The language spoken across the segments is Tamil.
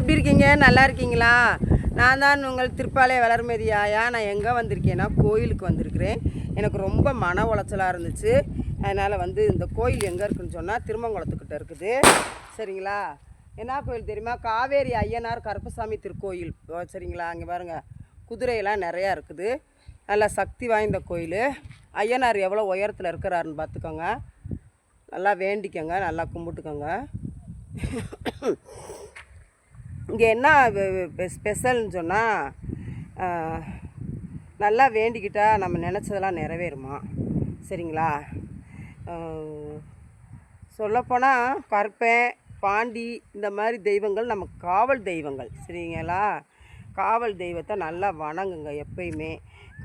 எப்படி இருக்கீங்க? நல்லா இருக்கீங்களா? நான் தான் உங்கள் திருப்பாளைய வளர்மதி ஆயா நான் எங்கே வந்திருக்கேன்னா கோயிலுக்கு வந்திருக்கிறேன். எனக்கு ரொம்ப மன உளைச்சலாக இருந்துச்சு. அதனால் வந்து இந்த கோயில் எங்கே இருக்குன்னு சொன்னால் திருமங்குளத்துக்கிட்ட இருக்குது. சரிங்களா? என்ன கோயில் தெரியுமா? காவேரி ஐயனார் கருப்பசாமி திருக்கோயில். ஓ, சரிங்களா? அங்கே பாருங்கள் குதிரையெல்லாம் நிறையா இருக்குது. நல்லா சக்தி வாய்ந்த கோயில். ஐயனார் எவ்வளோ உயரத்தில் இருக்கிறாருன்னு பார்த்துக்கோங்க நல்லா வேண்டிக்கோங்க. நல்லா கும்பிட்டுக்கோங்க. இங்கே என்ன ஸ்பெஷல்னு சொன்னால் நல்லா வேண்டிக்கிட்டால் நம்ம நினச்சதெல்லாம் நிறைவேறுமா? சரிங்களா? சொல்லப்போனால் கற்பேன் பாண்டி இந்த மாதிரி தெய்வங்கள் நம்ம காவல் தெய்வங்கள் சரிங்களா? காவல் தெய்வத்தை நல்லா வணங்குங்க எப்பயுமே.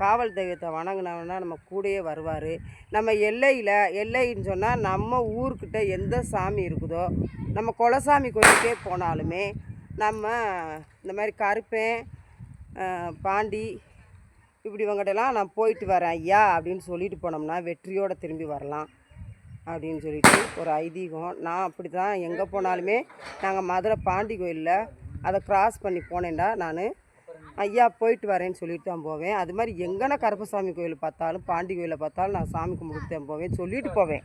காவல் தெய்வத்தை வணங்கினோம்னா நம்ம கூடயே வருவார். நம்ம எல்லையில் எல்லைன்னு சொன்னால் நம்ம ஊர்கிட்ட எந்த சாமி இருக்குதோ நம்ம குலசாமி கோயிலுக்கே போனாலுமே நம்ம இந்த மாதிரி கருப்பேன் பாண்டி இப்படி இவங்ககிட்டலாம் நான் போயிட்டு வரேன் ஐயா அப்படின்னு சொல்லிட்டு போனோம்னா வெற்றியோடு திரும்பி வரலாம் அப்படின்னு சொல்லிட்டு ஒரு ஐதீகம். நான் அப்படி தான் எங்கே போனாலுமே நாங்கள் மதுரை பாண்டி கோயிலில் அதை கிராஸ் பண்ணி போனேன்டா நான். ஐயா போயிட்டு வரேன்னு சொல்லிட்டு தான் போவேன். அது மாதிரி எங்கன்னா கருப்பசாமி கோயில் பார்த்தாலும் பாண்டி கோயிலை பார்த்தாலும் நான் சாமி கும்பிட்டு தான் போவேன். சொல்லிட்டு போவேன்.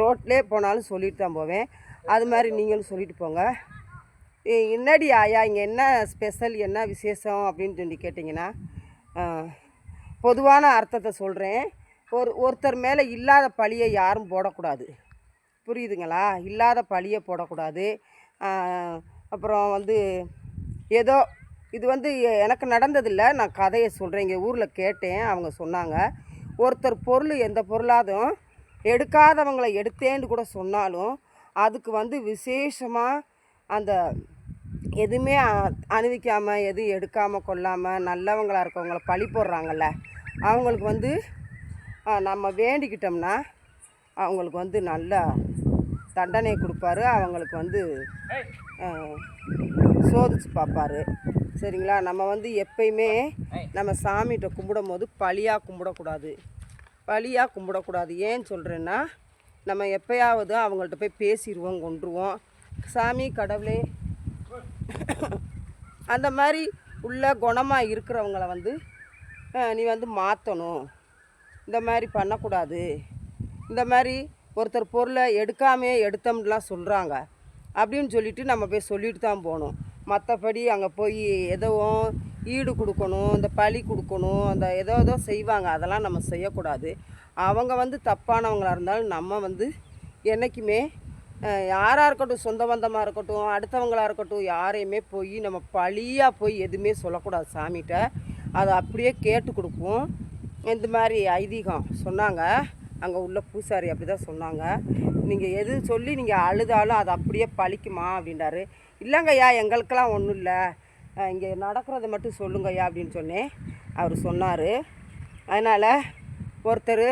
ரோட்லேயே போனாலும் சொல்லிட்டு தான் போவேன். அது மாதிரி நீங்களும் சொல்லிட்டு போங்க. என்னடி ஆயா இங்கே என்ன ஸ்பெஷல் என்ன விசேஷம் அப்படின்னு சொல்லி கேட்டிங்கன்னா பொதுவான அர்த்தத்தை சொல்கிறேன் ஒரு ஒருத்தர் மேலே இல்லாத பழியை யாரும் போடக்கூடாது. புரியுதுங்களா? இல்லாத பழியை போடக்கூடாது. அப்புறம் வந்து ஏதோ இது வந்து எனக்கு நடந்ததில்லை நான் கதையை சொல்கிறேன் இங்கே ஊரில் கேட்டேன் அவங்க சொன்னாங்க. ஒருத்தர் பொருள் எந்த பொருளாதும் எடுக்காதவங்களை எடுத்தேன்னு கூட சொன்னாலும் அதுக்கு வந்து விசேஷமாக அந்த எதுவுமே அணிவிக்காமல் எதுவும் எடுக்காமல் கொள்ளாமல் நல்லவங்களாக இருக்கவங்கள பழி போடுறாங்கல்ல அவங்களுக்கு வந்து நம்ம வேண்டிக்கிட்டோம்னா அவங்களுக்கு வந்து நல்ல தண்டனை கொடுப்பாரு. அவங்களுக்கு வந்து சோதிச்சு பார்ப்பாரு. சரிங்களா? நம்ம வந்து எப்பயுமே நம்ம சாமிகிட்ட கும்பிடும் போது பழியாக கும்பிடக்கூடாது. பழியாக கும்பிடக்கூடாது. ஏன்னு சொல்கிறேன்னா நம்ம எப்பயாவது அவங்கள்ட்ட போய் பேசிடுவோம் கொண்டுருவோம் சாமி கடவுளே. அந்த மாதிரி உள்ள குணமாக இருக்கிறவங்கள வந்து நீ வந்து மாற்றணும் இந்த மாதிரி பண்ணக்கூடாது. இந்த மாதிரி ஒருத்தர் பொருளை எடுக்காமே எடுத்தோம்லாம் சொல்கிறாங்க அப்படின்னு சொல்லிட்டு நம்ம போய் சொல்லிட்டு தான் போகணும். மற்றபடி அங்கே போய் எதுவும் ஈடு கொடுக்கணும் இந்த பழி கொடுக்கணும் அந்த ஏதோ ஏதோ செய்வாங்க. அதெல்லாம் நம்ம செய்யக்கூடாது. அவங்க வந்து தப்பானவங்களாக இருந்தாலும் நம்ம வந்து என்றைக்குமே யாராக இருக்கட்டும் சொந்த பந்தமாக இருக்கட்டும் அடுத்தவங்களாக இருக்கட்டும் யாரையுமே போய் நம்ம பழியாக போய் எதுவுமே சொல்லக்கூடாது சாமிகிட்ட. அதை அப்படியே கேட்டு கொடுப்போம். இந்த மாதிரி ஐதீகம் சொன்னாங்க. அங்கே உள்ள பூசாரி அப்படி தான் சொன்னாங்க. நீங்கள் எது சொல்லி நீங்கள் அழுதாலும் அது அப்படியே பழிக்குமா அப்படின்றாரு. இல்லைங்கய்யா எங்களுக்கெல்லாம் ஒன்றும் இல்லை. இங்கே நடக்கிறத மட்டும் சொல்லுங்கய்யா அப்படின்னு சொன்னேன். அவர் சொன்னார். அதனால் ஒருத்தர்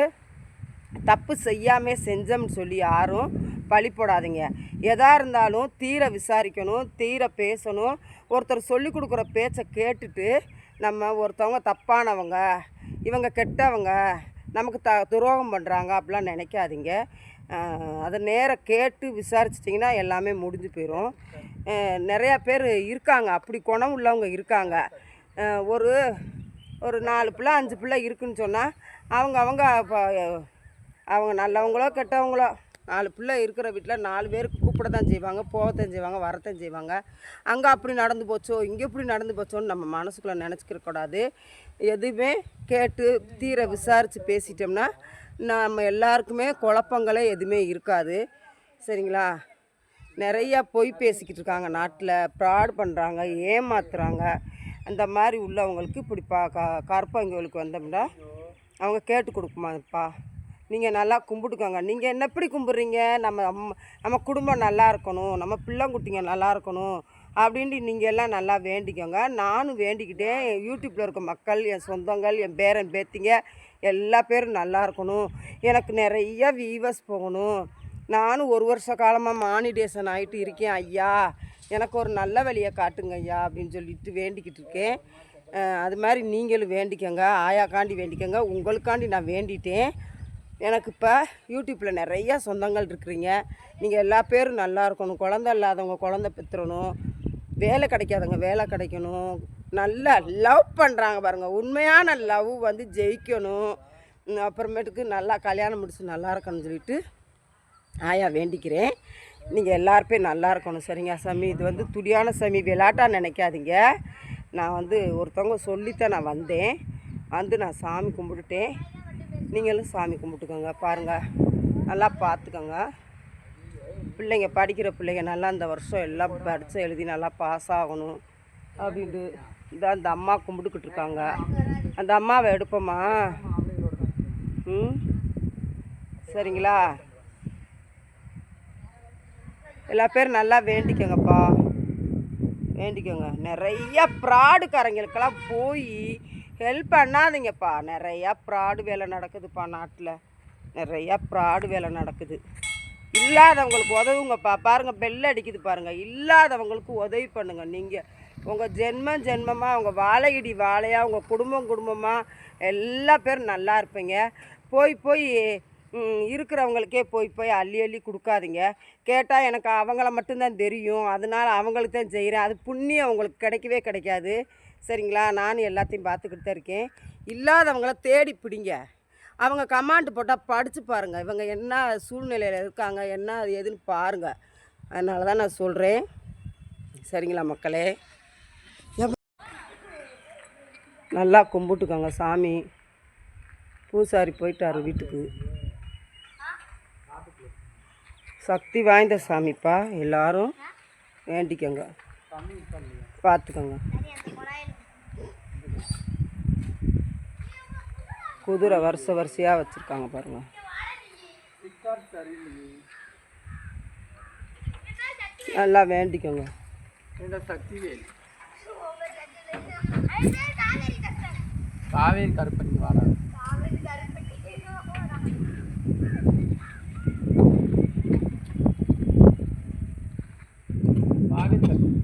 தப்பு செய்யாமே செஞ்சோம்னு சொல்லி யாரும் பழி போடாதீங்க. எதா இருந்தாலும் தீர விசாரிக்கணும் தீர பேசணும். ஒருத்தர் சொல்லி கொடுக்குற பேச்சை கேட்டுட்டு நம்ம ஒருத்தவங்க தப்பானவங்க இவங்க கெட்டவங்க நமக்கு த துரோகம் பண்ணுறாங்க அப்படிலாம் நினைக்காதீங்க. அதை நேராக கேட்டு விசாரிச்சிட்டிங்கன்னா எல்லாமே முடிஞ்சு போயிடும் நிறையா பேர் இருக்காங்க. அப்படி குணம் உள்ளவங்க இருக்காங்க. ஒரு ஒரு நாலு பிள்ளை அஞ்சு பிள்ளை இருக்குன்னு சொன்னால் அவங்க அவங்க அவங்க நல்லவங்களோ கெட்டவங்களோ நாலு பிள்ளை இருக்கிற வீட்டில் நாலு பேருக்கு கூப்பிட தான் செய்வாங்க போகத்தான் செய்வாங்க வரத்தான் செய்வாங்க. அங்கே அப்படி நடந்து போச்சோ இங்கே இப்படி நடந்து போச்சோன்னு நம்ம மனசுக்குள்ளே நினச்சிக்கிற கூடாது. எதுவுமே கேட்டு தீர விசாரித்து பேசிட்டோம்னா நம்ம எல்லாருக்குமே குழப்பங்களே எதுவுமே இருக்காது. சரிங்களா? நிறையா பொய் பேசிக்கிட்டு இருக்காங்க நாட்டில் ப்ராட் பண்ணுறாங்க ஏமாத்துறாங்க. அந்த மாதிரி உள்ளவங்களுக்கு இப்படி பா க கருப்பவங்களுக்கு வந்தோம்னா அவங்க கேட்டு கொடுக்குமாப்பா? நீங்கள் நல்லா கும்பிட்டுக்கோங்க. நீங்கள் என்ன எப்படி கும்பிட்றீங்க? நம்ம நம்ம குடும்பம் நல்லா இருக்கணும். நம்ம பிள்ளைங்குட்டிங்க நல்லா இருக்கணும். அப்படின்ட்டு நீங்கள் எல்லாம் நல்லா வேண்டிக்கோங்க. நானும் வேண்டிக்கிட்டேன் என் யூடியூப்பில் இருக்க மக்கள் என் சொந்தங்கள் என் பேரன் பேத்திங்க எல்லா பேரும் நல்லா இருக்கணும். எனக்கு நிறைய வியூவர்ஸ் போகணும். நானும் ஒரு வருஷ காலமாக மானிடேஷன் ஆகிட்டு இருக்கேன் ஐயா. எனக்கு ஒரு நல்ல வழியை காட்டுங்க ஐயா அப்படின்னு சொல்லிட்டு வேண்டிக்கிட்டு இருக்கேன். அது மாதிரி நீங்களும் வேண்டிக்கோங்க. ஆயாக்காண்டி வேண்டிக்கோங்க. உங்களுக்காண்டி நான் வேண்டிட்டேன். எனக்கு இப்போ யூடியூப்பில் நிறையா சொந்தங்கள் இருக்கிறீங்க. நீங்கள் எல்லா பேரும் நல்லா இருக்கணும். குழந்த இல்லாதவங்க குழந்த பெற்றுறணும் வேலை கிடைக்காதவங்க வேலை கிடைக்கணும். நல்லா லவ் பண்ணுறாங்க பாருங்கள் உண்மையான லவ் வந்து ஜெயிக்கணும். அப்புறமேட்டுக்கு நல்லா கல்யாணம் முடிச்சு நல்லா இருக்கணும்னு சொல்லிட்டு ஆயா வேண்டிக்கிறேன். நீங்கள் எல்லாருமே நல்லா இருக்கணும். சரிங்க சாமி. இது வந்து துடியான சாமி. விளாட்டாக நினைக்காதீங்க. நான் வந்து ஒருத்தவங்க சொல்லித்தான் நான் வந்தேன். வந்து நான் சாமி கும்பிட்டுட்டேன். நீங்களும் சாமி கும்பிட்டுக்கோங்க பாருங்கள் நல்லா பார்த்துக்கோங்க. பிள்ளைங்க படிக்கிற பிள்ளைங்க நல்லா இந்த வருஷம் எல்லாம் படித்து எழுதி நல்லா பாஸ் ஆகணும் அப்படின்ட்டு இதான் அந்த அம்மா கும்பிட்டுக்கிட்டு இருக்காங்க. அந்த அம்மாவை எடுப்போம்மா ம்? சரிங்களா? எல்லா பேரும் நல்லா வேண்டிக்கோங்கப்பா. வேண்டிக்கோங்க. நிறைய ப்ராடுக்காரங்களுக்கெல்லாம் போய் ஹெல்ப் பண்ணாதீங்கப்பா. நிறையா ப்ராடு வேலை நடக்குதுப்பா நாட்டில். நிறையா ப்ராடு வேலை நடக்குது. இல்லாதவங்களுக்கு உதவுங்கப்பா. பாருங்கள் பெல் அடிக்குது பாருங்கள் இல்லாதவங்களுக்கு உதவி பண்ணுங்கள் நீங்கள் உங்கள் ஜென்மம் ஜென்மமாக உங்கள் வாழையடி வாழையாக உங்கள் குடும்பம் குடும்பமாக எல்லா பேரும் நல்லா இருப்பீங்க. போய் போய் இருக்கிறவங்களுக்கே போய் போய் அள்ளி அள்ளி கொடுக்காதீங்க. கேட்டால் எனக்கு அவங்கள மட்டும்தான் தெரியும். அதனால் அவங்களுக்கு தான் செய்கிறேன் அது புண்ணியம் உங்களுக்கு கிடைக்கவே கிடைக்காது. சரிங்களா? நானும் எல்லாத்தையும் பார்த்துக்கிட்டு தான் இருக்கேன். இல்லாதவங்கள தேடி பிடிங்க. அவங்க கமாண்ட் போட்டால் படித்து பாருங்கள் இவங்க என்ன சூழ்நிலையில் இருக்காங்க என்ன அது எதுன்னு பாருங்கள் அதனால தான் நான் சொல்கிறேன் சரிங்களா மக்களே? நல்லா கும்பிட்டுக்கோங்க சாமி. பூசாரி போயிட்டார் வீட்டுக்கு. சக்தி வாய்ந்த சாமிப்பா. எல்லாரும் வேண்டிக்கோங்க. பார்த்துக்கோங்க. குதிரை வருஷ வரிசையாக வச்சுருக்காங்க பாருங்க. நல்லா வேண்டிக்கோங்க. காவேரி கருப்பண்ணி வாடா காவேரி கருப்பண்ணி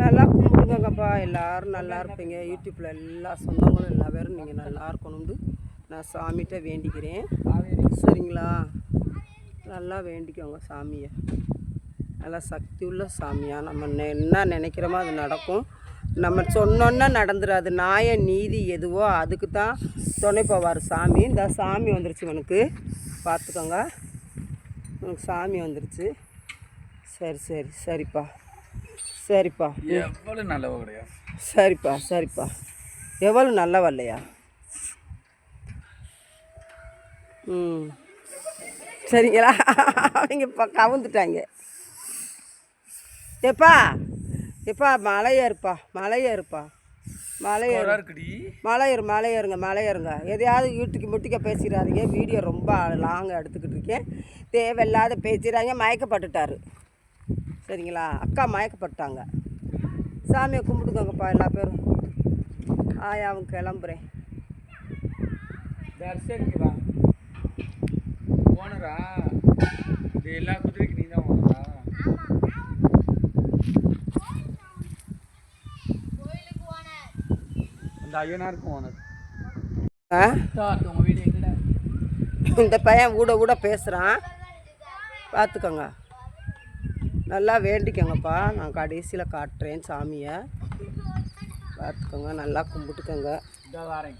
நல்லா கும்பிடுங்கப்பா எல்லாரும் நல்லா இருப்பீங்க. யூடியூப்பில் எல்லா சொந்தங்களும் எல்லா பேரும் நீங்கள் நல்லா இருக்கணும்னு நான் சாமிகிட்ட வேண்டிக்கிறேன். சரிங்களா? நல்லா வேண்டிக்கோங்க சாமியை. நல்லா சக்தி உள்ள சாமியாக நம்ம நெ- என்ன நினைக்கிறோமோ அது நடக்கும். நம்ம சொன்னோன்னா நடந்துடாது நாய நீதி எதுவோ அதுக்கு தான் துணை போவார் சாமி. இந்த சாமி வந்துருச்சு உனக்கு பார்த்துக்கோங்க. உனக்கு சாமி வந்துருச்சு. சரி சரி. சரிப்பா. சரிப்பா. எவ்வளவு நல்லவ கிடையாது. சரிப்பா சரிப்பா. எவ்வளோ நல்லவல்லையா ம். சரிங்களா? அவங்க இப்போ கவுந்துட்டாங்க. எப்பா எப்பா மலையேறுப்பா மலையேறுப்பா மலையேறு இருக்குடி. மலையேறு மலையேறுங்க மலையேறுங்க எதையாவது வீட்டுக்கு முட்டிக்க பேசிடாதீங்க வீடியோ ரொம்ப லாங்காக எடுத்துக்கிட்டு இருக்கேன். தேவையில்லாத பேசிடுறாங்க மயக்கப்பட்டுட்டாரு. சரிங்களா? அக்கா மயக்கப்பட்டாங்க. சாமியை கும்பிட்டுக்கோங்கப்பா எல்லா பேரும். ஆயாவும் கிளம்புறேன். தர்ஷனுக்கு வா. ஓனரா? இது எல்லா குதிரைக்கு நீ தான் ஓனரா? அந்த ஐயனாருக்கும் ஓனர். இந்த பையன் ஊட ஊட பேசுகிறான் பார்த்துக்கோங்க நல்லா வேண்டிக்கோங்கப்பா. நான் கடைசியில் காட்டுறேன் சாமியை. பார்த்துக்கோங்க நல்லா கும்பிட்டுக்கோங்க. இதோ வரேன்.